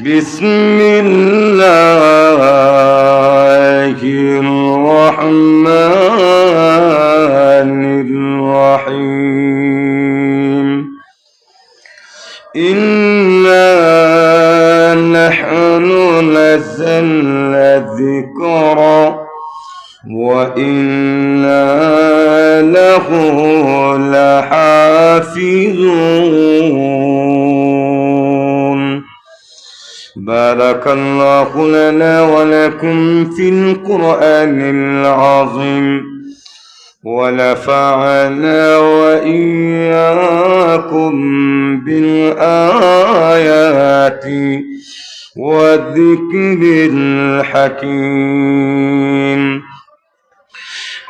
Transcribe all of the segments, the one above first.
Bismillahirrahmanirrahim. لنا ولكم في القرآن العظيم. ونفعنا وإياكم بالآيات والذكر الحكيم.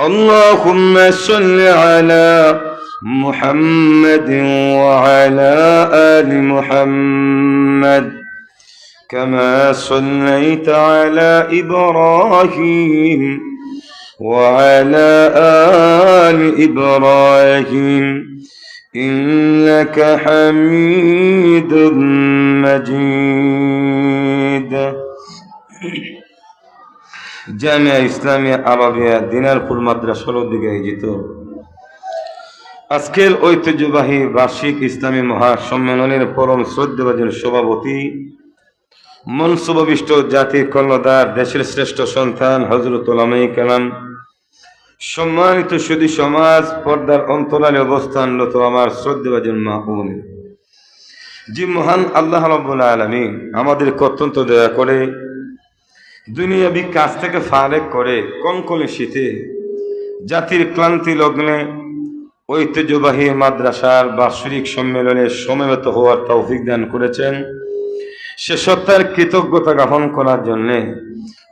اللهم صل على محمد وعلى آل محمد. كما صليت على إبراهيم وعلى آل إبراهيم إنك حميد مجيد Jamia Islamia আরবিয়া Dinarpur মাদ্রাসার দিকে আয়োজিত আজকের ঐতিহ্যবাহী বার্ষিক ইসলামী মহাসম্মেলনের পরম শ্রদ্ধাভাজন সভাপতি মনসুবিষ্ট জাতির কর্ণধার, দেশের শ্রেষ্ঠ সন্তান হজরত ওলামাই কালাম সম্মানিত সুদী সমাজ, পর্দার অন্তরালে অবস্থানরত আমার শ্রদ্ধাভাজন মা উন যে মহান আল্লাহ রব্বুল আলমী আমাদেরকে অত্যন্ত দয়া করে, দুনিয়াবি কাজ থেকে ফারেক করে কনকনে শীতে জাতির ক্লান্তি লগ্নে ঐতিহ্যবাহী মাদ্রাসার বাৎসরিক সম্মেলনে সমবেত হওয়ার তৌফিক দান করেছেন। সে সত্তার কৃতজ্ঞতা জ্ঞাপন করার জন্যে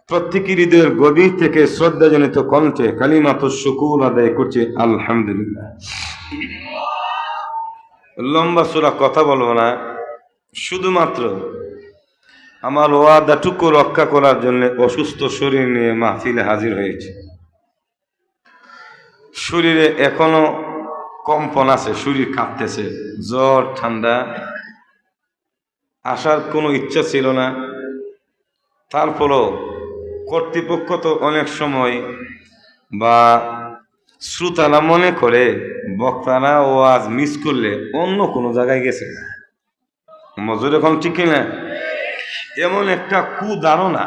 প্রত্যেকের গভীর থেকে শ্রদ্ধাজনিত কণ্ঠে কালিমাত শুকুর আদায় করছে, আলহামদুলিল্লাহ। লম্বা সুরা কথা বলব না। শুধুমাত্র আমার ওয়াদাটুকু রক্ষা করার জন্য অসুস্থ শরীর নিয়ে মাহফিলে হাজির হয়েছে। শরীরে এখনও কম্পন আছে, শরীর কাঁপতেছে, জ্বর, ঠান্ডা। আসার কোনো ইচ্ছা ছিল না। তারপরও কর্তৃপক্ষ তো অনেক সময় বা শ্রোতারা মনে করে, বক্তারা ও আজ মিস করলে অন্য কোনো জায়গায় গেছে না। মজুর এখন ঠিক না এমন একটা কুধারণা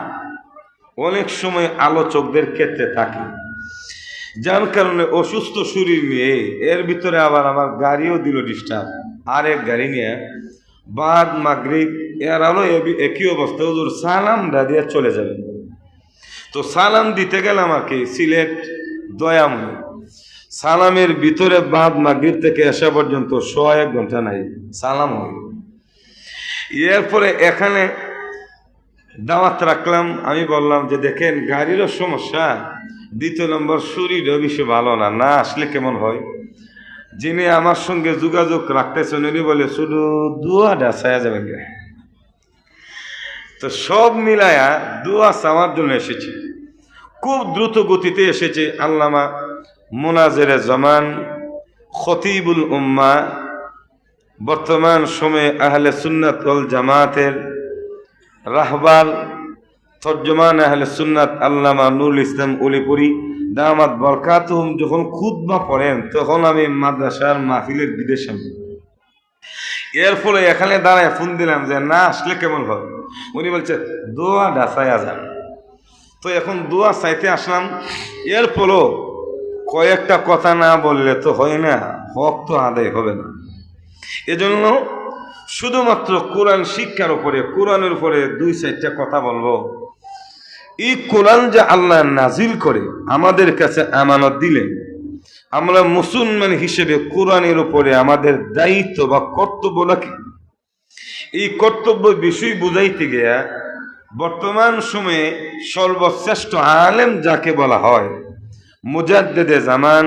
অনেক সময় আলোচকদের ক্ষেত্রে থাকে। যার কারণে অসুস্থ শরীর নিয়ে এর ভিতরে আবার আমার গাড়িও দিল ডিস্টার্ব আর এক গাড়ি নিয়ে বাদ, মাগরিব, এর আলো একই অবস্থা। হুজুর, সালাম দিয়ে চলে যাবে। তো সালাম দিতে গেলাম আর কি সিলেট, দয়াময়। সালামের ভিতরে বাদ, মাগরিব থেকে আসা পর্যন্ত শ এক ঘণ্টা নাই, সালাম হয় এরপরে এখানে দাওয়াত রাখলাম। আমি বললাম যে, দেখেন, গাড়িরও সমস্যা। দ্বিতীয় নম্বর, শরীরও বেশি ভালো না। না, আসলে কেমন হয়? যিনি আমার সঙ্গে যোগাযোগ রাখতেছেন, উনি বলে, শুধু দুয়াটা ছায়া যাবেন। তো সব মিলায়া দুয়া চাওয়ার জন্য এসেছে খুব দ্রুত গতিতে এসেছে আল্লামা মোনাজেরে জমান খতিবুল উম্মা, বর্তমান সময়ে আহলে সুন্নাত ওয়াল জামাতের রাহবার তর্জমান আহলে সুন্নাত আল্লামা নুরুল ইসলাম উলিপুরি দামাত বরকাতুহুম, যখন খুতবা পড়েন, তখন আমি মাদ্রাসার মাহফিলের বিদেশে। এর ফলে এখানে দাঁড়ায় ফোন দিলাম যে, না, আসলে কেমন হবে? উনি বলছে, দোয়া ডাসায়া আজান। তো এখন দোয়া চাইতে আসলাম। এর ফলেও কয়েকটা কথা না বললে তো হয় না, হক তো আদায় হবে না। এজন্য শুধুমাত্র কোরআন শিক্ষার উপরে, কোরআনের উপরে দুই চারটা কথা বলব। এই কোরআন যে আল্লাহ নাজিল করে, আমাদের কাছে আমানত দিলেন আমরা মুসলমান হিসেবে কোরআনের উপরে আমাদের দায়িত্ব বা কর্তব্য রাখি। এই কর্তব্য বিষয় বুঝাইতে গিয়া বর্তমান সময়ে সর্বশ্রেষ্ঠ আলেম যাকে বলা হয়, মুজাদ্দেদে জামান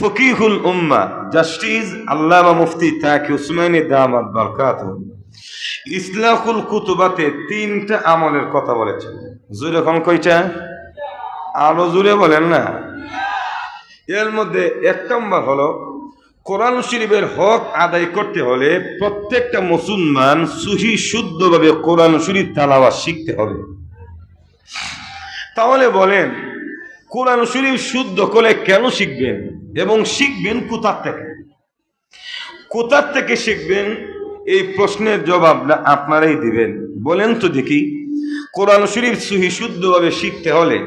ফকিহুল উম্মা, জাস্টিস আল্লামা মুফতি তাকি উসমানী দামাত বরকাত ইসলাহুল কুতুবাতে তিনটা আমলের কথা বলেছেন। জোরে কোন কইটা আরও জোরে বলেন না। এর মধ্যে এক নম্বর হলো, কোরআন শরীফের হক আদায় করতে হলে প্রত্যেকটা মুসলমান সুহি শুদ্ধভাবে কোরআন শরীফ তালাওয়া শিখতে হবে। তাহলে বলেন কোরআন শরীফ শুদ্ধ করে কেন শিখবেন? এবং শিখবেন কোথার থেকে? কোথার থেকে শিখবেন? এই প্রশ্নের জবাব আপনারাই দিবেন। বলেন তো দেখি, কোরআন শরীফ সুহি শুদ্ধভাবে শিখতে হলে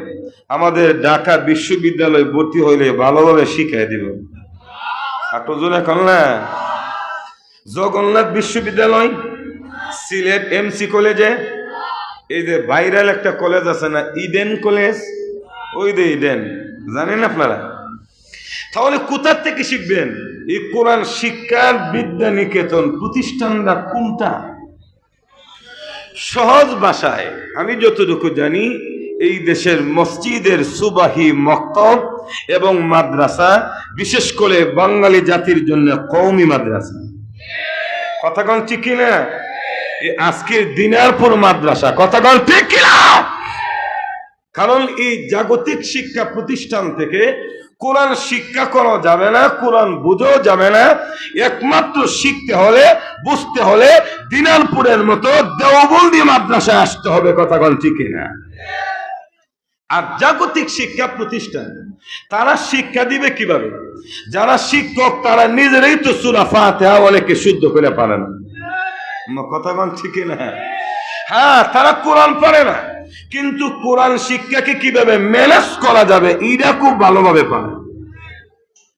আমাদের ঢাকা বিশ্ববিদ্যালয়ে ভর্তি হইলে ভালোভাবে শিখাই দিব। আটজন এখন না? জগন্নাথ বিশ্ববিদ্যালয়, সিলেট এমসি কলেজে, এই যে ভাইরাল একটা কলেজ আছে না, ইডেন কলেজ ওই যে দেন, জানেন আপনারা? তাহলে কোথার থেকে শিখবেন? এই কোরআন শিক্ষার বিদ্যা নিকেতন প্রতিষ্ঠানটা কোনটা? সহজ ভাষায়, আমি যতটুকু জানি, এই দেশের মসজিদের সুবাহি মক্তব এবং মাদ্রাসা, বিশেষ করে বাঙালি জাতির জন্য কৌমি মাদ্রাসা। কথা কন ঠিক কিনা? আজকের দিনারপুর মাদ্রাসা, কথা কন ঠিক কিনা? কারণ এই জাগতিক শিক্ষা প্রতিষ্ঠান থেকে কোরআন শিক্ষা করা যাবে না, কোরআন বুঝেও যাবে না। একমাত্র শিখতে হলে, বুঝতে হলে দিনারপুরের মতো দেওবন্দি মাদ্রাসায় আসতে হবে, কথা কন ঠিক না আর জাগতিক শিক্ষা প্রতিষ্ঠান, তারা শিক্ষা দিবে কীভাবে? যারা শিক্ষক, তারা নিজেরাই তো সুরা ফাতেহা অনেকে শুদ্ধ করে পারে না কথা কন ঠিক না হ্যাঁ তারা কোরআন পারে না। কিন্তু কোরআন শিক্ষাকে কীভাবে ম্যানেজ করা যাবে এইটা খুব ভালোভাবে পারে।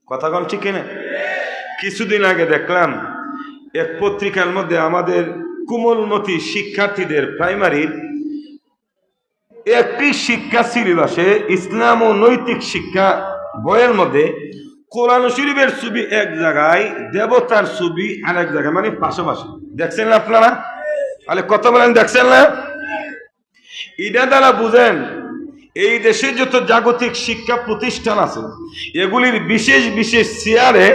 কথা কন ঠিক না কিছুদিন আগে দেখলাম, এক পত্রিকার মধ্যে আমাদের কুমলমতি শিক্ষার্থীদের প্রাইমারির একটি শিক্ষা সিলেবাসে ইসলাম ও নৈতিক শিক্ষা বইয়ের মধ্যে কোরআন শরীফের ছবি এক জায়গায়, দেবতার ছবি আর এক জায়গায় মানে পাশাপাশি। দেখছেন না আপনারা? তাহলে কত বলেন, দেখছেন না? এটা দ্বারা বুঝেন, এই দেশে যত জাগতিক শিক্ষা প্রতিষ্ঠান আছে, এগুলির বিশেষ বিশেষ চেয়ারে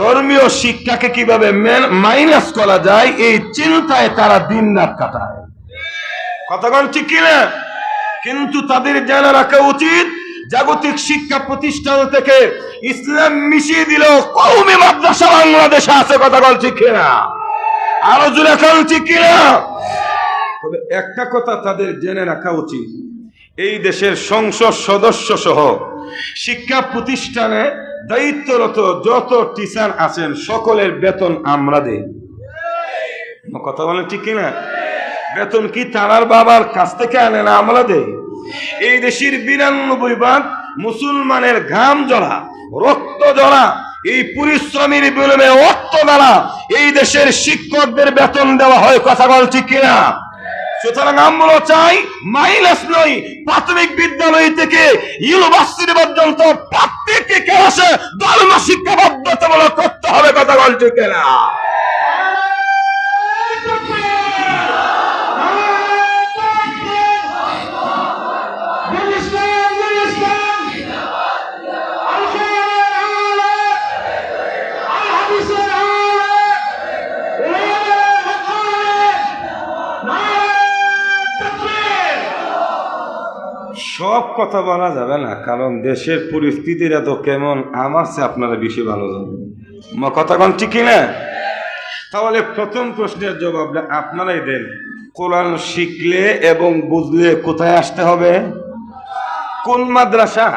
ধর্মীয় শিক্ষাকে কীভাবে মাইনাস করা যায়, এই চিন্তায় তারা দিন রাত কাটায়। কথাগণ ঠিক কিনা কিন্তু তাদের জানা রাখা উচিত, জাগতিক শিক্ষা প্রতিষ্ঠান থেকে ইসলাম মিশিয়ে দিল কৌমি মাদ্রাসা বাংলাদেশে আছে কথাগণ ঠিক কিনা আরও এখন ঠিক কিনা একটা কথা তাদের জেনে রাখা উচিত। এই দেশের সংসদ সদস্য সহ শিক্ষা প্রতিষ্ঠানে দায়িত্বরত যত টিচার আছেন, সকলের বেতন আমরা দেই। কথা বলেন ঠিক কিনা? বেতন কি তারার বাবার কাছ থেকে আনে না আমরা দেই? এই দেশের বিরানব্বই ভাগ মুসলমানের ঘাম জড়া, রক্ত জড়া, এই পরিশ্রমের বিনিময়ে অর্থ দ্বারা এই দেশের শিক্ষকদের বেতন দেওয়া হয়, কথা বল ঠিক কিনা? সুতরাং আমরা চাই মাইনাস নয় প্রাথমিক বিদ্যালয় থেকে ইউনিভার্সিটি পর্যন্ত প্রত্যেককে ক্লাসে ধর্ম শিক্ষা বাধ্যতামূলক করতে হবে, কথা বলছে কিনা? সব কথা বলা যাবে না, কারণ দেশের পরিস্থিতিটা তো কেমন, আমার চেয়ে আপনারা বেশি ভালো জানেন। মা কথা ঠিকই না? তাহলে প্রথম প্রশ্নের জবাবটা আপনারাই দেন। কোরআন শিখলে এবং বুঝলে কোথায় আসতে হবে? কোন মাদ্রাসা?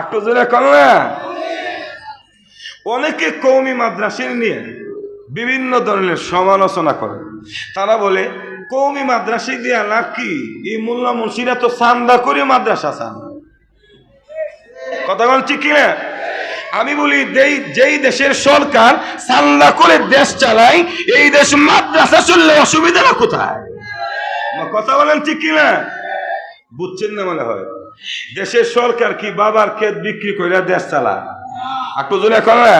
একটু জোরে কর না? অনেকে কৌমি মাদ্রাসা নিয়ে বিভিন্ন ধরনের সমালোচনা করে। তারা বলে কৌমি মাদ্রাসায় দিয়া লাভ কি? এই মোল্লা মুন্সিরা তো চান্দা করে মাদ্রাসা চান। কথা বলছি কি না? আমি বলি যেই দেশের সরকার চান্দা করে দেশ চালায়, এই দেশ মাদ্রাসা চললে অসুবিধা অসুবিধাটা কোথায়? কথা বলেন ঠিক কি না? বুঝছেন না মনে হয়? দেশের সরকার কি বাবার ক্ষেত বিক্রি করে দেশ চালায়? একটু জোরে করে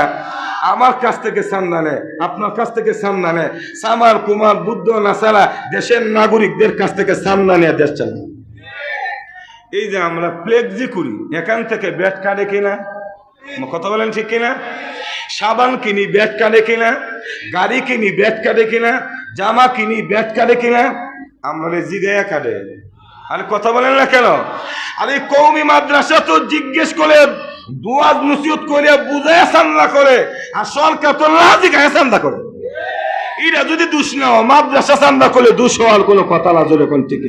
আমার কাছ থেকে চান্দা নেয় আপনার কাছ থেকে চান্দা নেয় সামার, কুমার, বুদ্ধ, নাসারা, দেশের নাগরিকদের কাছ থেকে চান্দা নিয়ে দেশ চালায় এই যে আমরা প্লেগজি করি, এখান থেকে ব্যাট কাটে কিনা? কথা বলেন ঠিক কিনা? সাবান কিনি, ব্যাট কাটে কিনা? গাড়ি কিনি, ব্যাট কাটে কিনা? জামা কিনি, ব্যাট কাটে কিনা? আমরা জিগাইয়া কাটে। আরে কথা বলেন না কেন? আরে কৌমি মাদ্রাসা তো জিজ্ঞেস করে দুয়াজ নসিহত করে বুঝায় চান্দা করে, আর সরকার তো লাজি গায়ে চান্দা করে। এরা যদি দুষ নাও মাদ্রাসা চান্দা করলে দুষ হওয়ার কোনো কথা না, জোরে কোন ঠিক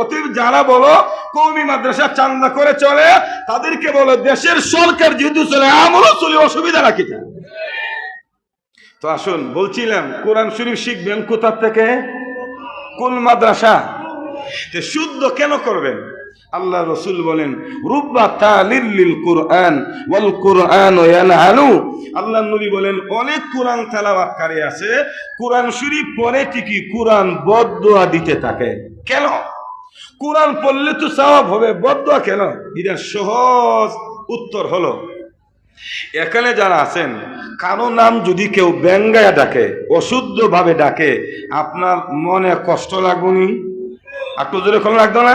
অতএব যারা বলো কৌমি মাদ্রাসা চান্দা করে চলে, তাদেরকে বলো, দেশের সরকার যেহেতু চলে আমরাও চলে, অসুবিধা রাখি না তো আসুন, বলছিলাম, কোরআন শরীফ শিখবেন কোথার থেকে? কোন মাদ্রাসা? শুদ্ধ কেন করবেন? আল্লাহ রসুল বলেন, রুব্বা তালিল কোরআন ওয়াল কোরআন ইয়ানহানু আল্লাহ নবী বলেন, অনেক কোরআন তেলাওয়াতকারী আছে, কোরআন শরীফ পড়ে ঠিকই, কোরআন বদদোয়া দিতে থাকে। কেন? কোরআন পড়লে তো সওয়াব হবে, বদদোয়া কেন? এটা সহজ উত্তর হলো, এখানে যারা আছেন, কারও নাম যদি কেউ ব্যঙ্গায় ডাকে অশুদ্ধ ভাবে ডাকে, আপনার মনে কষ্ট লাগবনি একটু জোরে খোলা লাগতো না?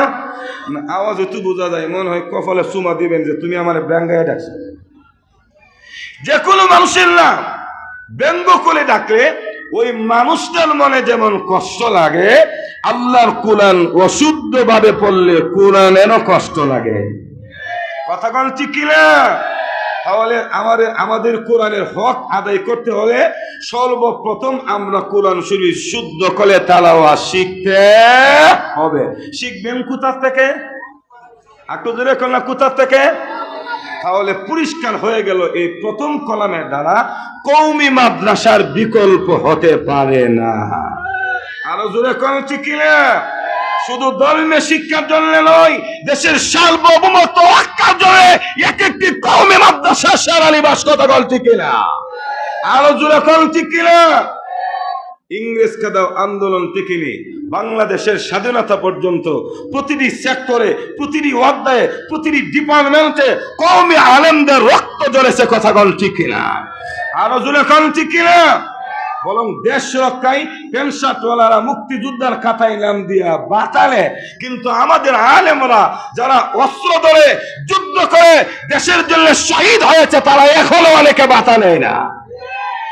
না, আওয়াজ একটু বোঝা যায় মনে হয় কপালে চুমা দিবেন যে তুমি আমার ব্যঙ্গায় ডাকছো। যে কোনো মানুষের নাম ব্যঙ্গ করে ডাকলে ওই মানুষটার মনে যেমন কষ্ট লাগে আল্লাহর কোরআন অশুদ্ধ ভাবে পড়লে কোরআনেরও কষ্ট লাগে। কথা কোন ঠিক কিনা? তাহলে আমাদের আমাদের কোরআনের হক আদায় করতে হলে সর্বপ্রথম আমরা কোরআন শরীফ শুদ্ধ করে তালাওয়া শিখতে হবে। শিখবেন থেকে? একটু কোথার থেকে? তাহলে পরিষ্কার হয়ে গেল এই প্রথম কলামের দ্বারা কৌমি মাদ্রাসার বিকল্প হতে পারে না। আরও জোরে ঠিক কিনা শুধু ধর্মীয় শিক্ষার জন্য নয়, দেশের সার্বভৌমত্ব রক্ষার জন্য এক একটি কৌমি মাদ্রাসা সারালি বাস কথা বল, ঠিক কিনা আরও জোরে কোন, ঠিক কিনা? ইংরেজ কাদাও আন্দোলন থেকে বাংলাদেশের স্বাধীনতা পর্যন্ত প্রতিটি সেক্টরে, প্রতিটি অধ্যায়ে প্রতিটি ডিপার্টমেন্টে কমে আনন্দের রক্ত জ্বলেছে কথা বল, ঠিক কিনা? আরও জোরে কোন, ঠিক কিনা? বরং দেশ রক্ষায় পেনশাটওয়ালারা মুক্তিযোদ্ধার খাতায় নাম দিয়া বাতালে। কিন্তু আমাদের আলেমরা যারা অস্ত্র ধরে, যুদ্ধ করে দেশের জন্য শহীদ হয়েছে, তারা এখনও অনেকে বাতা নেয় না।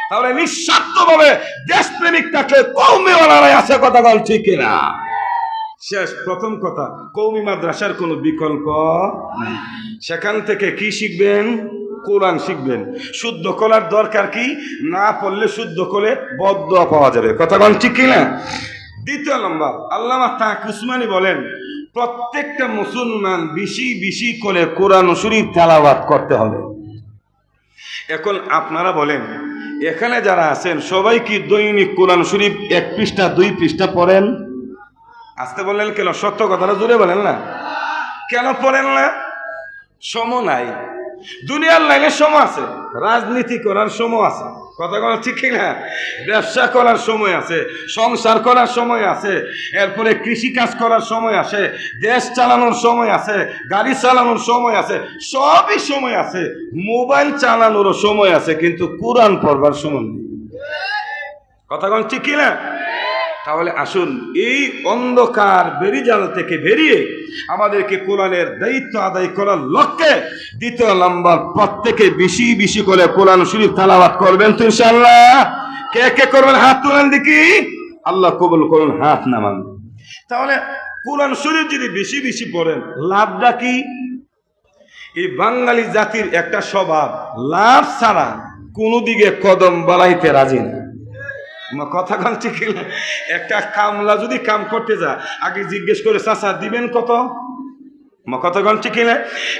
তাহলে নিঃস্বার্থ ভাবে থাকলে কৌমিওয়ালারাই আছে কথা বল ঠিক কিনা? শেষ প্রথম কথা, কৌমি মাদ্রাসার কোনো বিকল্প সেখান থেকে কি শিখবেন? কোরআন শিখবেন। শুদ্ধ করার দরকার কি? না পড়লে শুদ্ধ করে বদ্ধ পাওয়া যাবে। কথা বল ঠিক কিনা? দ্বিতীয় নম্বর, আল্লামা তাক উসমানী বলেন, প্রত্যেকটা মুসলমান বেশি বেশি করে কোরআন শরীফ তেলাওয়াত করতে হবে। এখন আপনারা বলেন এখানে যারা আছেন, সবাই কি দৈনিক কোরআন শরীফ এক পৃষ্ঠা, দুই পৃষ্ঠা পড়েন? আসতে বললেন কেন? সত্য কথাটা জুড়ে বলেন না। কেন পড়েন না? সম নাই। দুনিয়ার লাইনে সময় আছে, রাজনীতি করার সময় আছে, কথা কোনো ঠিক না ব্যবসা করার সময় আছে, সংসার করার সময় আছে, এরপরে কৃষি কাজ করার সময় আছে, দেশ চালানোর সময় আছে, গাড়ি চালানোর সময় আছে, সবই সময় আছে, মোবাইল চালানোরও সময় আছে, কিন্তু কোরআন পড়বার সময় নেই। কথা কোন ঠিক না তাহলে আসুন, এই অন্ধকার বেরিজাল থেকে বেরিয়ে আমাদেরকে কোরআনের দায়িত্ব আদায় করার লক্ষ্যে দ্বিতীয় নম্বর প্রত্যেকে বেশি বেশি করে কোরআন শরীফ তালাবাত করবেন তো ইনশাআল্লাহ। কে কে করবেন হাত তুলেন দেখি? আল্লাহ কবুল করুন, হাত নামান। তাহলে কোরআন শরীফ যদি বেশি বেশি পড়েন, লাভটা কি? এই বাঙালি জাতির একটা স্বভাব, লাভ ছাড়া কোনো দিকে কদম বাড়াইতে রাজি না। কথা কান ঠিক একটা কামলা যদি কাম করতে যা আগে জিজ্ঞেস করে, চাচা, দিবেন কত? কথা কান ঠিক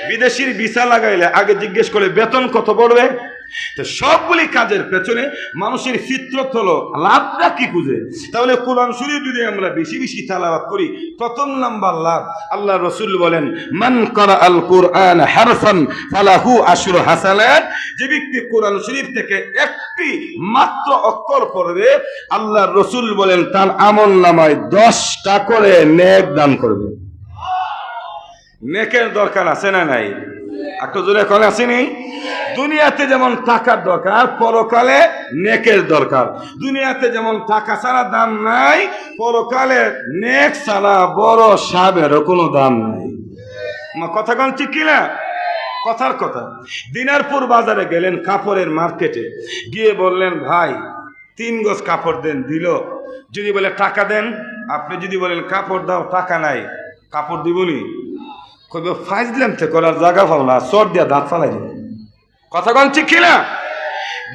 বিদেশির ভিসা লাগাইলে আগে জিজ্ঞেস করে, বেতন কত পড়বে? তো সবগুলি কাজের পেছনে মানুষের ফিতরত হলো, লাভটা কি খুঁজে? তাহলে কোরআন শরীফ যদি আমরা বেশি বেশি তালাবাত করি, প্রথম নাম্বার লাভ আল্লাহ রসুল বলেন, মান করা আল কোরআন হারফান ফালাহু আশুর হাসানাত যে ব্যক্তি কোরআন শরীফ থেকে একটি মাত্র অক্ষর পড়বে আল্লাহ রসুল বলেন, তার আমল নামায় দশটা করে নেক দান করবে। নেকের দরকার আছে না নাই? একটু জোরে এখন আসেনি? দুনিয়াতে যেমন টাকার দরকার, পরকালে নেকের দরকার। দুনিয়াতে যেমন টাকা ছাড়া দাম নাই, পরকালে নেক ছাড়া বড় সাবেরও কোনো দাম নাই। কথা কোন ঠিক কিনা? কথার কথা। দিনারপুর বাজারে গেলেন কাপড়ের মার্কেটে। গিয়ে বললেন, ভাই, তিন গজ কাপড় দেন, দিল। যদি বলে টাকা দেন, আপনি যদি বলেন কাপড় দাও, টাকা নাই, কাপড় দিবনি? কইব ফাইজলাম তে করার জায়গা পাও না, চর দিয়া দাঁত ফালাই দিবে কথা কন ঠিক কিনা?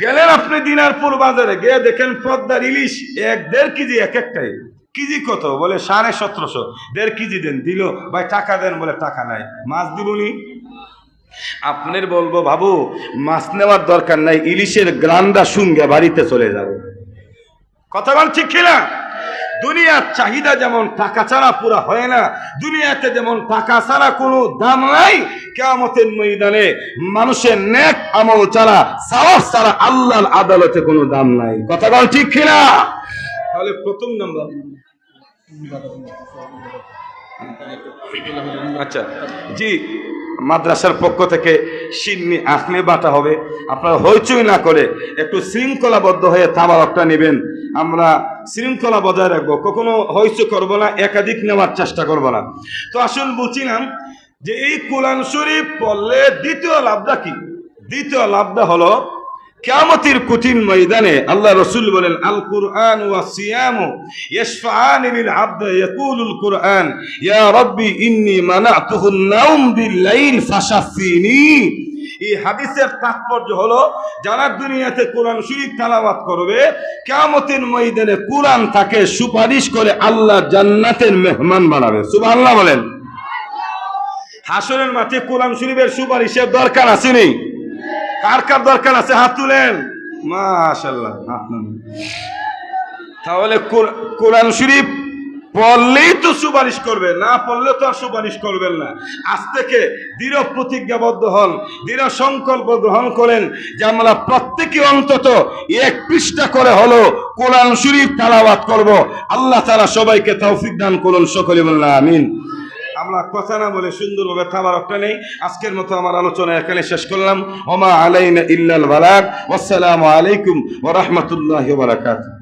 গেলেন আপনি দিনারপুর বাজারে, গিয়ে দেখেন পদ্মার ইলিশ, এক দেড় কেজি, এক একটাই কেজি কত? বলে, সাড়ে সতেরোশো। দেড় কেজি দেন, দিল। ভাই, টাকা দেন বলে, টাকা নাই। মাছ দিবনি আপনার বলব, বাবু, মাছ নেওয়ার দরকার নাই, ইলিশের গ্রান্ডা শুঙ্গে বাড়িতে চলে যাব। কথা বল ঠিক কিনা? দুনিয়ার চাহিদা যেমন টাকা ছাড়া পুরা হয় না, দুনিয়াতে যেমন টাকা ছাড়া কোনো দাম নাই কেমতের ময়দানে মানুষের নেক আমল ছাড়া, সাহস ছাড়া আল্লাহর আদালতে কোনো দাম নাই। কথা বল ঠিক কিনা? তাহলে প্রথম নম্বর। আচ্ছা। জি, মাদ্রাসার পক্ষ থেকে সিন্নি আখনে বাটা হবে। আপনারা হইচই না করে একটু শৃঙ্খলাবদ্ধ হয়ে তামারকটা নেবেন। আমরা শৃঙ্খলা বজায় রাখব। কখনো হইচই করব না, একাধিক নেওয়ার চেষ্টা করব না। তো আসুন বলছিলাম যে এই কোরআন শরীফ পড়লে দ্বিতীয় লাভটা কি? দ্বিতীয় লাভটা হলো কিয়ামতের কঠিন ময়দানে আল্লাহ রসুল বলেন আল কুরআন ওয়া সিয়ামু ইয়াশফাআন লিল আবদ ইয়াকুলুল কুরআন। ইয়া রাব্বি ইন্নী মানাতুহু নাওম বিল লাইল ফাশাফিনি এই হাদিসের তাৎপর্য হলো, যারা দুনিয়াতে কোরআন শরীফ তেলাওয়াত করবে, কিয়ামতের ময়দানে কোরআন তাকে সুপারিশ করে আল্লাহ জান্নাতের মেহমান বানাবে। সুবহানাল্লাহ বলেন। হাসরের মাঠে কোরআন শরীফের সুপারিশের দরকার আছে নেই। কার কার দরকার আছে? হাত তুলেন। তাহলে কোর- কোরআন শরীফ পড়লেই তো সুপারিশ করবে না পড়লে তো আর সুপারিশ করবেন না। আজ থেকে দৃঢ় প্রতিজ্ঞাবদ্ধ হন, দৃঢ় সংকল্প গ্রহণ করেন যে আমরা প্রত্যেকে অন্তত এক পৃষ্ঠা করে হলো কোরআন শরীফ তালাবাদ করব। আল্লাহ তারা সবাইকে তৌফিক দান করুন, সকলে বলুন আমিন। আমরা কথা না বলে সুন্দরভাবে থামার একটা নেই। আজকের মতো আমার আলোচনা এখানে শেষ করলাম। ওমা আলাইনা ইল্লাল বালাক আসসালামু আলাইকুম ওয়া রাহমাতুল্লাহি ওয়া বারাকাতুহু।